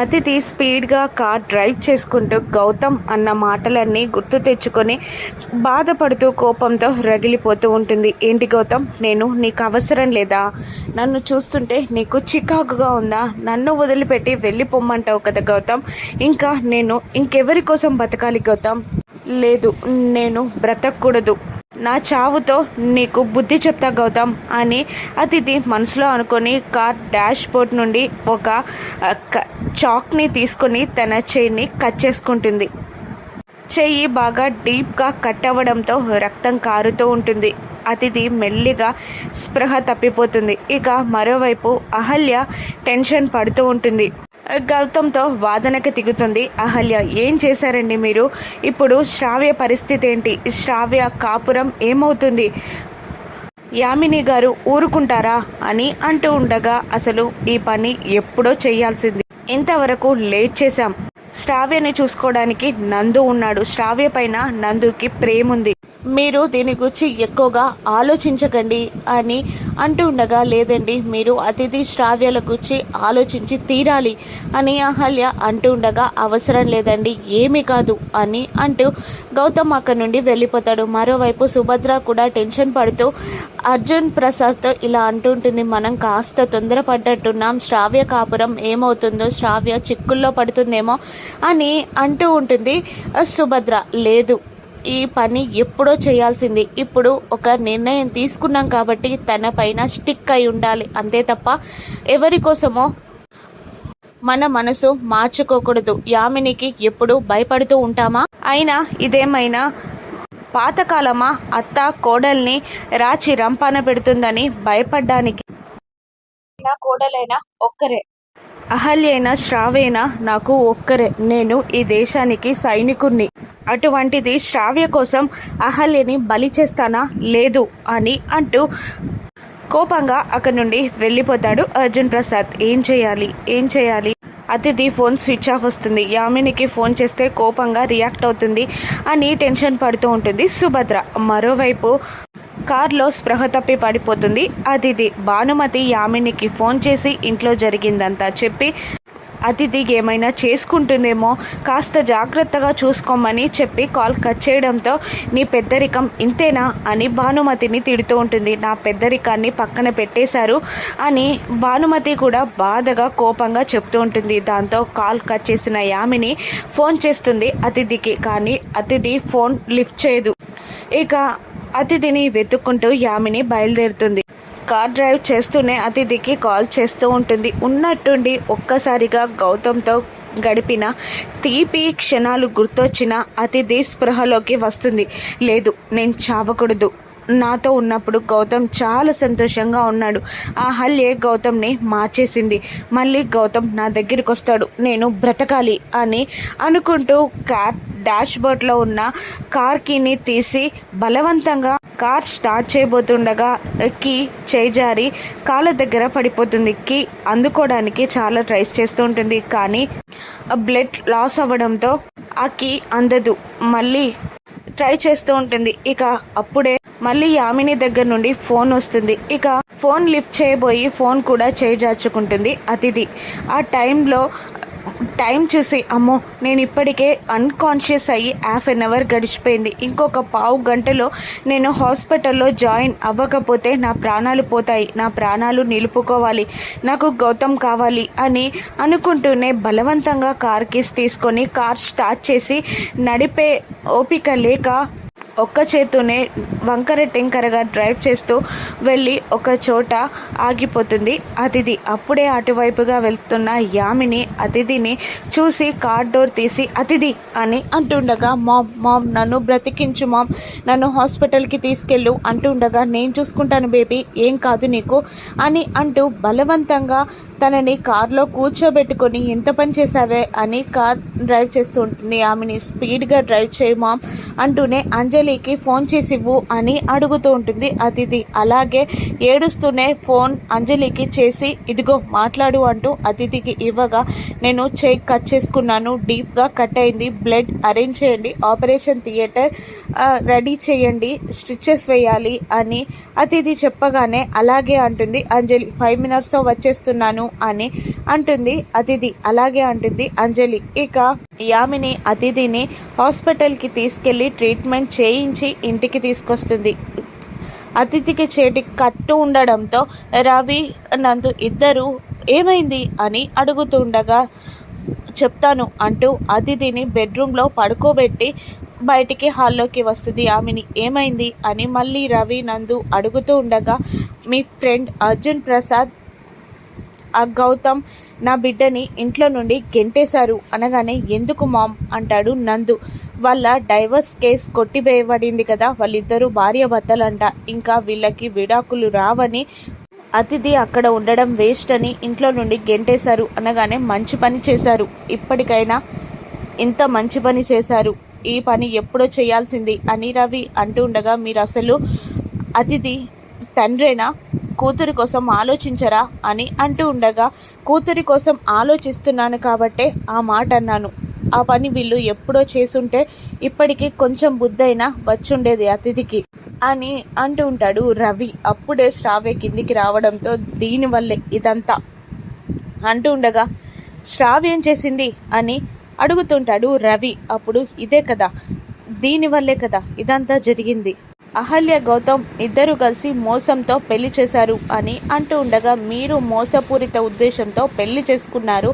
అతిథి స్పీడ్గా car drive చేసుకుంటూ గౌతమ్ అన్న మాటలన్నీ గుర్తు తెచ్చుకొని బాధపడుతూ కోపంతో రగిలిపోతూ ఉంటుంది. ఏంటి గౌతమ్ నేను నీకు అవసరం లేదా? నన్ను చూస్తుంటే నీకు చికాకుగా ఉందా? నన్ను వదిలిపెట్టి వెళ్ళిపోమ్మంటావు కదా గౌతమ్? ఇంకా నేను ఇంకెవరి కోసం బతకాలి గౌతమ్? లేదు నేను బ్రతకూడదు. నా చావుతో నీకు బుద్ధి చెప్తా గౌతమ్ అని అతిథి మనసులో అనుకొని కార్ డాష్ బోర్డ్ నుండి ఒక చాక్ని తీసుకొని తన చేయిని కట్ చేసుకుంటుంది. చెయ్యి బాగా డీప్గా కట్ అవ్వడంతో రక్తం కారుతూ ఉంటుంది. అతిథి మెల్లిగా స్పృహ తప్పిపోతుంది. ఇక మరోవైపు అహల్య టెన్షన్ పడుతూ ఉంటుంది. గౌతమ్తో వాదనకి దిగుతుంది. అహల్య ఏం చేశారండి మీరు? ఇప్పుడు శ్రావ్య పరిస్థితి ఏంటి? శ్రావ్య కాపురం ఏమవుతుంది? యామిని గారు ఊరుకుంటారా అని అంటూ ఉండగా అసలు ఈ పని ఎప్పుడో చేయాల్సింది. ఇంతవరకు లేట్ చేశాం. శ్రావ్యని చూసుకోవడానికి నందు ఉన్నాడు. శ్రావ్య పైన నందుకి ప్రేముంది. మీరు దీని గురించి ఎక్కువగా ఆలోచించకండి అని అంటూ ఉండగా లేదండి మీరు అతిథి శ్రావ్యాల గురించి ఆలోచించి తీరాలి అని అహల్య అంటూ ఉండగా అవసరం లేదండి ఏమీ కాదు అని అంటూ గౌతమ్ అక్కడి నుండి వెళ్ళిపోతాడు. మరోవైపు సుభద్ర కూడా టెన్షన్ పడుతూ అర్జున్ ప్రసాద్తో ఇలా అంటుంటుంది మనం కాస్త తొందరపడ్డట్టున్నాం శ్రావ్య కాపురం ఏమవుతుందో శ్రావ్య చిక్కుల్లో పడుతుందేమో అని అంటూ ఉంటుంది సుభద్ర. లేదు ఈ పని ఎప్పుడో చేయాల్సింది. ఇప్పుడు ఒక నిర్ణయం తీసుకున్నాం కాబట్టి తన పైన స్టిక్ అయి ఉండాలి. అంతే తప్ప ఎవరి కోసమో మన మనసు మార్చుకోకూడదు. యామినికి ఎప్పుడు భయపడుతూ ఉంటామా? అయినా ఇదేమైనా పాతకాలమా? అత్త కోడల్ని రాచి రంపాన పెడుతుందని భయపడ్డానికి నా కోడలైనా ఒక్కరే. అహల్యైన శ్రావైనా నాకు ఒక్కరే. నేను ఈ దేశానికి సైనికుణ్ణి. అటువంటిది శ్రావ్య కోసం అహల్యని బలి చేస్తానా? లేదు అని అంటూ కోపంగా అక్కడి నుండి వెళ్ళిపోతాడు అర్జున్ ప్రసాద్. ఏం చేయాలి? ఏం చేయాలి? అతిథి ఫోన్ స్విచ్ ఆఫ్ వస్తుంది. యామినికి ఫోన్ చేస్తే కోపంగా రియాక్ట్ అవుతుంది అని టెన్షన్ పడుతూ ఉంటుంది సుభద్ర. మరోవైపు కార్లో స్పృహ తప్పి పడిపోతుంది అతిథి. భానుమతి యామినికి ఫోన్ చేసి ఇంట్లో జరిగిందంతా చెప్పి అతిథి ఏమైనా చేసుకుంటుందేమో కాస్త జాగ్రత్తగా చూసుకోమని చెప్పి కాల్ కట్ చేయడంతో నీ పెద్దరికం ఇంతేనా? అని భానుమతిని తిడుతూ ఉంటుంది. నా పెద్దరికాన్ని పక్కన పెట్టేశారు అని భానుమతి కూడా బాధగా కోపంగా చెప్తూ ఉంటుంది. దాంతో కాల్ కట్ చేసిన యామిని ఫోన్ చేస్తుంది అతిథికి కానీ అతిథి ఫోన్ లిఫ్ట్ చేయదు. ఇక అతిథిని వెతుక్కుంటూ యామిని బయలుదేరుతుంది. కార్ డ్రైవ్ చేస్తూనే అతిథికి కాల్ చేస్తూ ఉంటుంది. ఉన్నట్టుండి ఒక్కసారిగా గౌతమ్తో గడిపిన తీపి క్షణాలు గుర్తొచ్చిన అతిథి స్పృహలోకి వస్తుంది. లేదు నేను చావకూడదు. నాతో ఉన్నప్పుడు గౌతమ్ చాలా సంతోషంగా ఉన్నాడు. ఆ హల్యే గౌతమ్ని మార్చేసింది. మళ్ళీ గౌతమ్ నా దగ్గరికి వస్తాడు నేను బ్రతకాలి అని అనుకుంటూ కార్ డాష్ బోర్డ్లో ఉన్న కార్ కీని తీసి బలవంతంగా కార్ స్టార్ట్ చేయబోతుండగా కీ చేజారి కాళ్ళ దగ్గర పడిపోతుంది. కీ అందుకోవడానికి చాలా ట్రై చేస్తూ ఉంటుంది. కానీ బ్లడ్ లాస్ అవ్వడంతో ఆ కీ అందదు. మళ్ళీ ట్రై చేస్తూ ఉంటుంది. ఇక అప్పుడే మళ్ళీ యామిని దగ్గర నుండి ఫోన్ వస్తుంది. ఇక ఫోన్ లిఫ్ట్ చేయబోయి ఫోన్ కూడా చేజార్చుకుంటుంది అతిథి. ఆ టైంలో టైం చూసి అమ్మో నేను ఇప్పటికే అన్కాన్షియస్ అయ్యి హాఫ్ అన్ అవర్ గడిచిపోయింది. ఇంకొక పావు గంటలో నేను హాస్పిటల్లో జాయిన్ అవ్వకపోతే నా ప్రాణాలు పోతాయి. నా ప్రాణాలు నిలుపుకోవాలి. నాకు గౌతమ్ కావాలి అని అనుకుంటూనే బలవంతంగా కార్ కీస్ తీసుకొని కార్ స్టార్ట్ చేసి నడిపే ఓపిక లేక ఒక్క చేతునే వంకర టెంకరగా డ్రైవ్ చేస్తూ వెళ్ళి ఒక చోట ఆగిపోతుంది. అతిథి అప్పుడే అటువైపుగా వెళ్తున్న యామిని అతిథిని చూసి కార్ డోర్ తీసి అతిథి అని అంటుండగా మామ్ మామ్ నన్ను బ్రతికించు మామ్ నన్ను హాస్పిటల్కి తీసుకెళ్ళు అంటుండగా నేను చూసుకుంటాను బేబీ ఏం కాదు నీకు అని అంటూ బలవంతంగా తనని కార్లో కూర్చోబెట్టుకొని ఎంత పని చేసావే అని కార్ డ్రైవ్ చేస్తూ ఉంటుంది. ఆమెని స్పీడ్గా డ్రైవ్ చేయి మామ్ అంటూనే అంజలి అంజలికి ఫోన్ చేసి ఇవ్వు అని అడుగుతూ ఉంటుంది అతిథి. అలాగే ఏడుస్తూనే ఫోన్ అంజలికి చేసి ఇదిగో మాట్లాడు అంటూ అతిథికి ఇవ్వగా నేను చెక్ కట్ చేసుకున్నాను డీప్గా కట్ అయింది బ్లడ్ అరేంజ్ చేయండి ఆపరేషన్ థియేటర్ రెడీ చేయండి స్టిచెస్ వేయాలి అని అతిథి చెప్పగానే అలాగే అంటుంది. అంజలి ఫైవ్ మినిట్స్తో వచ్చేస్తున్నాను అని అంటుంది అతిథి. అలాగే అంటుంది అంజలి. ఇక యామిని అతిథిని హాస్పిటల్కి తీసుకెళ్ళి ట్రీట్మెంట్ చేయించి ఇంటికి తీసుకొస్తుంది. అతిథికి చేటి కట్టు ఉండడంతో రవి నందు ఇద్దరు ఏమైంది అని అడుగుతుండగా చెప్తాను అంటూ అతిథిని బెడ్రూమ్లో పడుకోబెట్టి బయటికి హాల్లోకి వస్తుంది. ఆమెని ఏమైంది అని మళ్ళీ రవి నందు అడుగుతూ ఉండగా మీ ఫ్రెండ్ అర్జున్ ప్రసాద్ ఆ గౌతమ్ నా బిడ్డని ఇంట్లో నుండి గెంటేశారు అనగానే ఎందుకు మామ్? అంటాడు నందు. వాళ్ళ డైవర్స్ కేస్ కొట్టివేయబడింది కదా వాళ్ళిద్దరూ భార్య భర్తలంట. ఇంకా వీళ్ళకి విడాకులు రావని అతిథి అక్కడ ఉండడం వేస్ట్ అని ఇంట్లో నుండి గెంటేశారు అనగానే మంచి పని చేశారు. ఇప్పటికైనా ఇంత మంచి పని చేశారు. ఈ పని ఎప్పుడో చేయాల్సింది అని రవి అంటూ ఉండగా మీరు అసలు అతిథి తండ్రేనా? కూతురి కోసం ఆలోచించరా అని అంటూ ఉండగా కూతురి కోసం ఆలోచిస్తున్నాను కాబట్టే ఆ మాట అన్నాను. ఆ పని వీళ్ళు ఎప్పుడో చేసుంటే ఇప్పటికీ కొంచెం బుద్ధైనా వచ్చుండేది అతిథికి అని అంటూ ఉంటాడు రవి. అప్పుడే శ్రావ్య కిందికి రావడంతో దీనివల్లే ఇదంతా అంటూ ఉండగా శ్రావ్యం ఏం చేసింది? అని అడుగుతుంటాడు రవి. అప్పుడు ఇదే కదా దీనివల్లే కదా ఇదంతా జరిగింది. అహల్య గౌతమ్ ఇద్దరు కలిసి మోసంతో పెళ్ళి చేశారు అని అంటూ ఉండగా మీరు మోసపూరిత ఉద్దేశంతో పెళ్ళి చేసుకున్నారు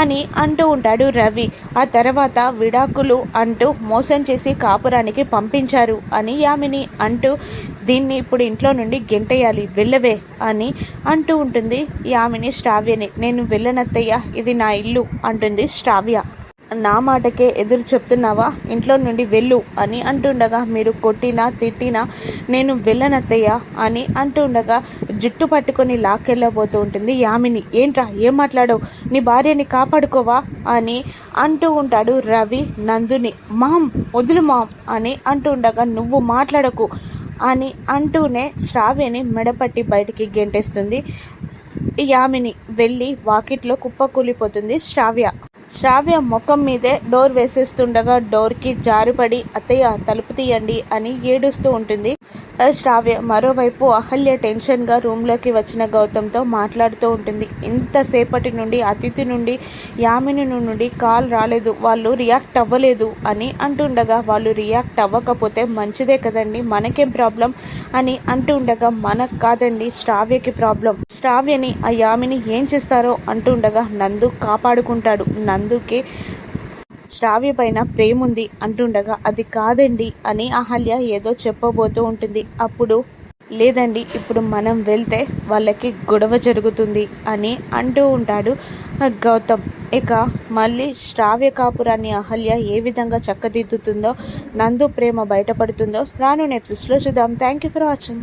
అని అంటూ ఉంటాడు రవి. ఆ తర్వాత విడాకులు అంటూ మోసం చేసి కాపురానికి పంపించారు అని యామిని అంటూ దీన్ని ఇప్పుడు ఇంట్లో నుండి గెంటేయాలి వెళ్ళవే అని అంటూ ఉంటుంది యామిని శ్రావ్యని. నేను వెళ్ళనత్తయ్య ఇది నా ఇల్లు అంటుంది శ్రావ్య. నా మాటకే ఎదురు చెప్తున్నావా? ఇంట్లో నుండి వెళ్ళు అని అంటుండగా మీరు కొట్టినా తిట్టినా నేను వెళ్ళనత్తయ్యా అని అంటుండగా జుట్టు పట్టుకొని లాక్కెళ్ళబోతూ ఉంటుంది యామిని. ఏంట్రా ఏం మాట్లాడవు? నీ భార్యని కాపాడుకోవా? అని అంటూ ఉంటాడు రవి నందుని. మామ్ వదులు మామ్ అని అంటుండగా నువ్వు మాట్లాడకు అని అంటూనే శ్రావ్యని మెడపట్టి బయటికి గెంటేస్తుంది. యామిని వెళ్ళి వాకిట్లో కుప్పకూలిపోతుంది శ్రావ్య. శ్రావ్య ముఖం మీదే డోర్ వేసేస్తుండగా డోర్కి జారిపడి అత్తయ్య తలుపు తీయండి అని ఏడుస్తూ ఉంటుంది. శ్రావ్య మరోవైపు అహల్య టెన్షన్గా రూమ్లోకి వచ్చిన గౌతమ్తో మాట్లాడుతూ ఉంటుంది. ఇంతసేపటి నుండి అతిథి నుండి యామిని నుండి కాల్ రాలేదు. వాళ్ళు రియాక్ట్ అవ్వలేదు అని అంటుండగా వాళ్ళు రియాక్ట్ అవ్వకపోతే మంచిదే కదండి మనకేం ప్రాబ్లం అని అంటుండగా మనకు కాదండి శ్రావ్యకి ప్రాబ్లం. శ్రావ్యని ఆ యామిని ఏం చేస్తారో అంటుండగా నందు కాపాడుకుంటాడు. నందుకి శ్రావ్య పైన ప్రేమ ఉంది అంటుండగా అది కాదండి అని అహల్య ఏదో చెప్పబోతూ ఉంటుంది. అప్పుడు లేదండి ఇప్పుడు మనం వెళ్తే వాళ్ళకి గొడవ జరుగుతుంది అని అంటూ ఉంటాడు గౌతమ్. ఇక మళ్ళీ శ్రావ్య కాపురాన్ని అహల్య ఏ విధంగా చక్కదిద్దుతుందో నందు ప్రేమ బయటపడుతుందో రాను నెప్సిస్లో చూద్దాం. Thank you for watching